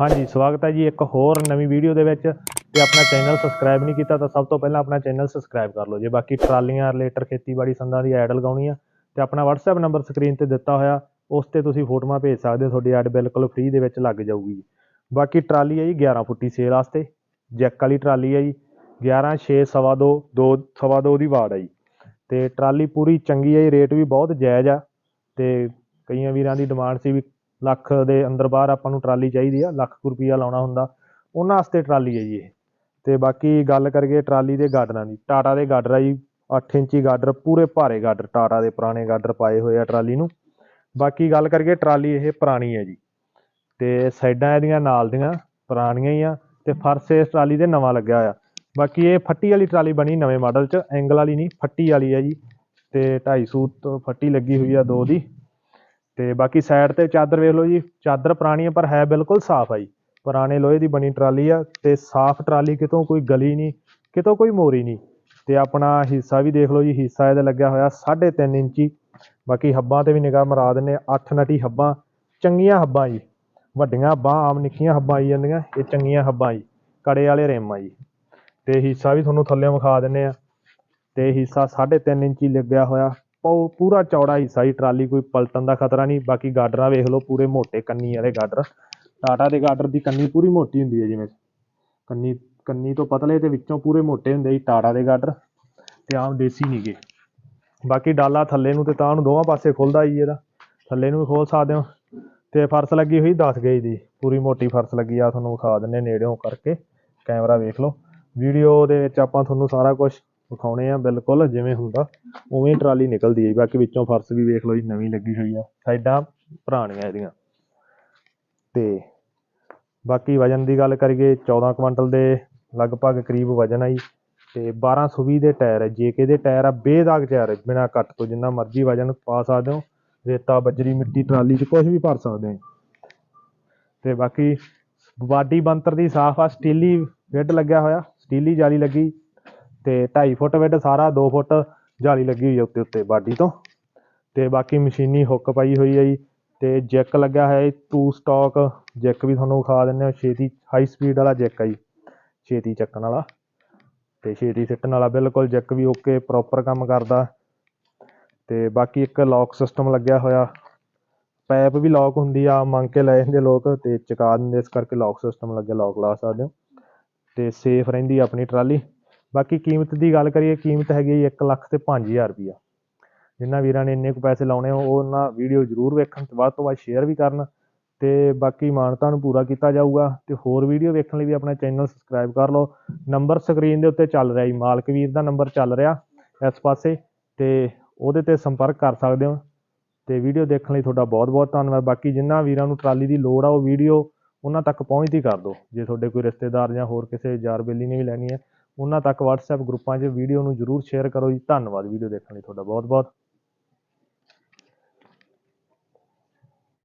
ਹਾਂਜੀ, ਸਵਾਗਤ ਹੈ ਜੀ ਇੱਕ ਹੋਰ ਨਵੀਂ ਵੀਡੀਓ ਦੇ ਵਿੱਚ। ਜੇ ਆਪਣਾ ਚੈਨਲ ਸਬਸਕ੍ਰਾਈਬ ਨਹੀਂ ਕੀਤਾ ਤਾਂ ਸਭ ਤੋਂ ਪਹਿਲਾਂ ਆਪਣਾ ਚੈਨਲ ਸਬਸਕ੍ਰਾਈਬ ਕਰ ਲਓ ਜੇ। ਬਾਕੀ ਟਰਾਲੀਆਂ ਰਿਲੇਟਡ ਖੇਤੀਬਾੜੀ ਸੰਦਾਂ ਦੀ ਐਡ ਲਗਾਉਣੀ ਆ ਤੇ ਆਪਣਾ WhatsApp ਨੰਬਰ ਸਕਰੀਨ ਤੇ ਦਿੱਤਾ ਹੋਇਆ, ਉਸ ਤੇ ਤੁਸੀਂ ਫੋਟੋਆਂ ਭੇਜ ਸਕਦੇ ਹੋ, ਤੁਹਾਡੀ ਐਡ ਬਿਲਕੁਲ ਫ੍ਰੀ ਦੇ ਵਿੱਚ ਲੱਗ ਜਾਊਗੀ। ਬਾਕੀ ਟਰਾਲੀ ਹੈ ਜੀ 11 ਫੁੱਟੀ ਸੇਲ ਵਾਸਤੇ। ਜੈਕ ਵਾਲੀ ਟਰਾਲੀ ਹੈ ਜੀ 11 6 ਸਵਾ ਦੋ 2 ਸਵਾ ਦੋ ਦੀ ਵਾੜ ਹੈ ਜੀ। ਤੇ ਟਰਾਲੀ ਪੂਰੀ ਚੰਗੀ ਹੈ ਜੀ ਰੇਟ ਵੀ ਬਹੁਤ ਜਾਇਜ਼ ਆ। ਤੇ ਕਈਆਂ ਵੀਰਾਂ ਦੀ ਡਿਮਾਂਡ ਸੀ ਵੀ ਲੱਖ ਦੇ ਅੰਦਰ ਬਾਹਰ ਆਪਾਂ ਨੂੰ ਟਰਾਲੀ ਚਾਹੀਦੀ ਆ, ਲੱਖ ਕੁ ਰੁਪਈਆ ਲਾਉਣਾ ਹੁੰਦਾ। ਉਹਨਾਂ ਵਾਸਤੇ ਟਰਾਲੀ ਹੈ ਜੀ ਇਹ। ਤੇ ਬਾਕੀ ਗੱਲ ਕਰੀਏ ਟਰਾਲੀ ਦੇ ਗਾਡਰਾਂ ਦੀ, ਟਾਟਾ ਦੇ ਗਾਡਰ ਆ ਜੀ 8 ਇੰਚੀ ਗਾਡਰ, ਪੂਰੇ ਭਾਰੇ ਗਾਡਰ, ਟਾਟਾ ਦੇ ਪੁਰਾਣੇ ਗਾਡਰ ਪਾਏ ਹੋਏ ਆ ਟਰਾਲੀ ਨੂੰ। ਬਾਕੀ ਗੱਲ ਕਰੀਏ ਟਰਾਲੀ ਇਹ ਪੁਰਾਣੀ ਹੈ ਜੀ। ਤੇ ਸਾਈਡਾਂ ਇਹਦੀਆਂ ਨਾਲ ਦੀਆਂ, ਪੁਰਾਣੀਆਂ ਹੀ ਆ, ਤੇ ਫਰਸ਼ ਇਸ ਟਰਾਲੀ ਦੇ ਨਵਾਂ ਲੱਗਿਆ ਹੋਇਆ। ਬਾਕੀ ਇਹ ਫੱਟੀ ਵਾਲੀ ਟਰਾਲੀ ਬਣੀ ਨਵੇਂ ਮਾਡਲ 'ਚ, ਐਂਗਲ ਵਾਲੀ ਨਹੀਂ, ਫੱਟੀ ਵਾਲੀ ਹੈ ਜੀ। ਤੇ 250 ਤੋਂ ਫੱਟੀ ਲੱਗੀ ਹੋਈ ਆ ਦੋ ਦੀ। ਤੇ ਬਾਕੀ ਸਾਈਡ ਤੇ ਚਾਦਰ ਵੇਖ ਲਓ ਜੀ, ਚਾਦਰ ਪੁਰਾਣੀ ਹੈ ਪਰ ਹੈ ਬਿਲਕੁਲ ਸਾਫ਼ ਆ ਜੀ। ਪੁਰਾਣੇ ਲੋਹੇ ਦੀ ਬਣੀ ਟਰਾਲੀ ਆ ਤੇ ਸਾਫ਼ ਟਰਾਲੀ ਕਿਤੋਂ ਕੋਈ ਗਲੀ ਨਹੀਂ, ਕਿਤੋਂ ਕੋਈ ਮੋਰੀ ਨਹੀਂ। ਤੇ ਆਪਣਾ ਹਿੱਸਾ ਵੀ ਦੇਖ ਲਓ ਜੀ, ਹਿੱਸਾ ਇਹਦਾ ਲੱਗਿਆ ਹੋਇਆ 3.5 ਇੰਚੀ। ਬਾਕੀ ਹੱਬਾਂ ਤੇ ਵੀ ਨਿਗਾਹ ਮਰਾ ਦਿੰਨੇ 8 ਨਟੀ ਹੱਬਾਂ, ਚੰਗੀਆਂ ਹੱਬਾਂ ਜੀ। ਵੱਡੀਆਂ ਹੱਬਾਂ ਆਮ ਨਿੱਕੀਆਂ ਹੱਬਾਂ ਆਈ ਜਾਂਦੀਆਂ, ਇਹ ਚੰਗੀਆਂ ਹੱਬਾਂ ਜੀ, ਕੜੇ ਵਾਲੇ ਰਿਮ ਆ ਜੀ। ਤੇ ਹਿੱਸਾ ਵੀ ਤੁਹਾਨੂੰ ਥੱਲੇ ਵਿਖਾ ਦਿੰਨੇ ਆ ਤੇ ਹਿੱਸਾ 3.5 ਇੰਚੀ ਲੱਗਿਆ ਹੋਇਆ ਪੂਰਾ ਚੌੜਾ ਹਿੱਸਾ ਹੀ ਟਰਾਲੀ ਕੋਈ ਪਲਟਣ ਦਾ ਖਤਰਾ ਨਹੀਂ, ਬਾਕੀ ਗਾਡਰਾਂ ਵੇਖ ਲਓ ਪੂਰੇ ਮੋਟੇ ਕੰਨੀ ਵਾਲੇ ਗਾਡਰ। ਟਾਟਾ ਦੇ ਗਾਡਰ ਦੀ ਕੰਨੀ ਪੂਰੀ ਮੋਟੀ ਹੁੰਦੀ ਹੈ ਜਿਵੇਂ। ਕੰਨੀ ਕੰਨੀ ਤੋਂ ਪਤਲੇ ਤੇ ਵਿੱਚੋਂ ਪੂਰੇ ਮੋਟੇ ਹੁੰਦੇ ਜੀ ਟਾਟਾ ਦੇ ਗਾਡਰ ਤੇ ਆਮ ਦੇਸੀ ਨੀਗੇ। ਬਾਕੀ ਡਾਲਾ ਥੱਲੇ ਨੂੰ ਤੇ ਤਾਂ ਨੂੰ ਦੋਵਾਂ ਪਾਸੇ ਖੁੱਲਦਾ ਜੀ ਇਹਦਾ। ਥੱਲੇ ਨੂੰ ਵੀ ਖੋਲ ਸਕਦੇ ਹੋ। ਤੇ ਫਰਸ਼ ਲੱਗੀ ਹੋਈ 10 ਗੇਜ ਦੀ। ਪੂਰੀ ਮੋਟੀ ਫਰਸ਼ ਲੱਗੀ ਆ, ਤੁਹਾਨੂੰ ਵਿਖਾ ਦਿੰਨੇ ਨੇੜਿਓਂ ਕਰਕੇ। ਕੈਮਰਾ ਵੇਖ ਲਓ। ਵੀਡੀਓ ਦੇ ਵਿੱਚ ਆਪਾਂ ਤੁਹਾਨੂੰ ਸਾਰਾ ਕੁਝ ਵਿਖਾਉਣੇ ਆ ਬਿਲਕੁਲ, ਜਿਵੇਂ ਹੁੰਦਾ, ਉਵੇਂ ਹੀ ਟਰਾਲੀ ਨਿਕਲਦੀ ਹੈ ਜੀ। ਬਾਕੀ ਵਿੱਚੋਂ ਫਰਸ਼ ਵੀ ਵੇਖ ਲਓ ਜੀ, ਨਵੀਂ ਲੱਗੀ ਹੋਈ ਆ। ਸਾਈਡਾਂ ਪੁਰਾਣੀਆਂ ਇਹਦੀਆਂ। ਤੇ ਬਾਕੀ ਵਜਨ ਦੀ ਗੱਲ ਕਰੀਏ 14 ਕੁਇੰਟਲ ਦੇ ਲਗਭਗ ਕਰੀਬ ਵਜਨ ਆ ਜੀ। ਤੇ 1220 ਦੇ ਟਾਇਰ ਹੈ ਜੇਕੇ ਦੇ ਟਾਇਰ ਆ, ਬੇਦਾਗ ਟਾਇਰ ਹੈ ਬਿਨਾ ਕੱਟ ਤੋਂ। ਜਿੰਨਾ ਮਰਜ਼ੀ ਵਜਨ ਪਾ ਸਕਦੇ ਹੋ, ਰੇਤਾ, ਬਜਰੀ, ਮਿੱਟੀ, ਟਰਾਲੀ 'ਚ ਕੁਝ ਵੀ ਭਰ ਸਕਦੇ ਹੋ ਤੇ ਬਾਕੀ ਬਾਡੀ ਬੰਤਰ ਦੀ ਸਾਫ਼ ਆ, ਸਟੀਲੀ ਵਿੱਡ ਲੱਗਿਆ ਹੋਇਆ, ਸਟੀਲੀ ਜਾਲੀ ਲੱਗੀ। ਤੇ 2.5 ਫੁੱਟ ਵਿੱਡ ਸਾਰਾ 2 ਫੁੱਟ ਜਾਲੀ ਲੱਗੀ ਹੋਈ ਹੈ ਉੱਤੇ ਉੱਤੇ, ਬਾਡੀ ਤੋਂ। ਤੇ ਬਾਕੀ ਮਸ਼ੀਨੀ ਹੁੱਕ ਪਾਈ ਹੋਈ ਹੈ ਜੀ, ਤੇ ਜੈਕ ਲੱਗਿਆ ਹੋਇਆ ਜੀ ਟੂ ਸਟਾਕ ਜੈਕ ਵੀ ਤੁਹਾਨੂੰ ਵਿਖਾ ਦਿੰਦੇ ਹਾਂ, ਛੇਤੀ ਹਾਈ ਸਪੀਡ ਵਾਲਾ ਜੈਕ ਆ ਜੀ, ਛੇਤੀ ਚੱਕਣ ਵਾਲਾ। ਤੇ ਛੇਤੀ ਸਿੱਟਣ ਵਾਲਾ, ਬਿਲਕੁਲ ਜੈਕ ਵੀ ਓਕੇ ਪ੍ਰੋਪਰ ਕੰਮ ਕਰਦਾ। ਤੇ ਬਾਕੀ ਇੱਕ ਲੌਕ ਸਿਸਟਮ ਲੱਗਿਆ ਹੋਇਆ ਪੈਪ ਵੀ ਲੌਕ ਹੁੰਦੀ ਆ, ਮੰਗ ਕੇ ਲੈ ਜਾਂਦੇ ਲੋਕ, ਤੇ ਚਕਾ ਦਿੰਦੇ, ਇਸ ਕਰਕੇ ਲੌਕ ਸਿਸਟਮ ਲੱਗਿਆ ਲੌਕ ਲਾ ਸਕਦੇ ਹੋ। ਤੇ ਸੇਫ ਰਹਿੰਦੀ ਆਪਣੀ ਟਰਾਲੀ। ਬਾਕੀ ਕੀਮਤ ਦੀ ਗੱਲ ਕਰੀਏ, ਕੀਮਤ ਹੈਗੀ ਹੈ 1 ਲੱਖ ਤੇ 5000 ਰੁਪਈਆ ਜਿਨ੍ਹਾਂ ਵੀਰਾਂ ਨੇ ਇੰਨੇ ਕੁ ਪੈਸੇ ਲਾਉਣੇ, ਉਹ ਉਹਨਾਂ ਵੀਡੀਓ ਜ਼ਰੂਰ ਵੇਖਣ ਤੇ ਵੱਧ ਤੋਂ ਵੱਧ ਸ਼ੇਅਰ ਵੀ ਕਰਨ ਤੇ ਬਾਕੀ ਮਾਨਤਾ ਨੂੰ ਪੂਰਾ ਕੀਤਾ ਜਾਊਗਾ ਤੇ ਹੋਰ ਵੀਡੀਓ ਵੇਖਣ ਲਈ ਵੀ ਆਪਣਾ ਚੈਨਲ ਸਬਸਕ੍ਰਾਈਬ ਕਰ ਲਓ। ਨੰਬਰ ਸਕਰੀਨ ਦੇ ਉੱਤੇ ਚੱਲ ਰਿਹਾ ਜੀ, ਮਾਲਕ ਵੀਰ ਦਾ ਨੰਬਰ ਚੱਲ ਰਿਹਾ ਇਸ ਪਾਸੇ ਤੇ ਉਹਦੇ ਤੇ ਸੰਪਰਕ ਕਰ ਸਕਦੇ ਹੋ ਤੇ ਵੀਡੀਓ ਦੇਖਣ ਲਈ ਤੁਹਾਡਾ ਬਹੁਤ ਬਹੁਤ ਧੰਨਵਾਦ। ਬਾਕੀ ਜਿਨ੍ਹਾਂ ਵੀਰਾਂ ਨੂੰ ਟਰਾਲੀ ਦੀ ਲੋੜ ਆ, ਉਹ ਵੀਡੀਓ ਉਹਨਾਂ ਤੱਕ ਪਹੁੰਚਦੀ ਕਰ ਦਿਓ। ਜੇ ਤੁਹਾਡੇ ਕੋਈ ਰਿਸ਼ਤੇਦਾਰ ਜਾਂ ਹੋਰ ਕਿਸੇ ਯਾਰ ਬੇਲੀ ਨੇ ਵੀ ਲੈਣੀ ਹੈ ਉਹਨਾਂ ਤੱਕ WhatsApp ਗਰੁੱਪਾਂ 'ਚ ਵੀਡੀਓ ਨੂੰ ਜਰੂਰ ਸ਼ੇਅਰ ਕਰੋ ਜੀ। ਧੰਨਵਾਦ ਵੀਡੀਓ ਦੇਖਣ ਲਈ ਤੁਹਾਡਾ ਬਹੁਤ ਬਹੁਤ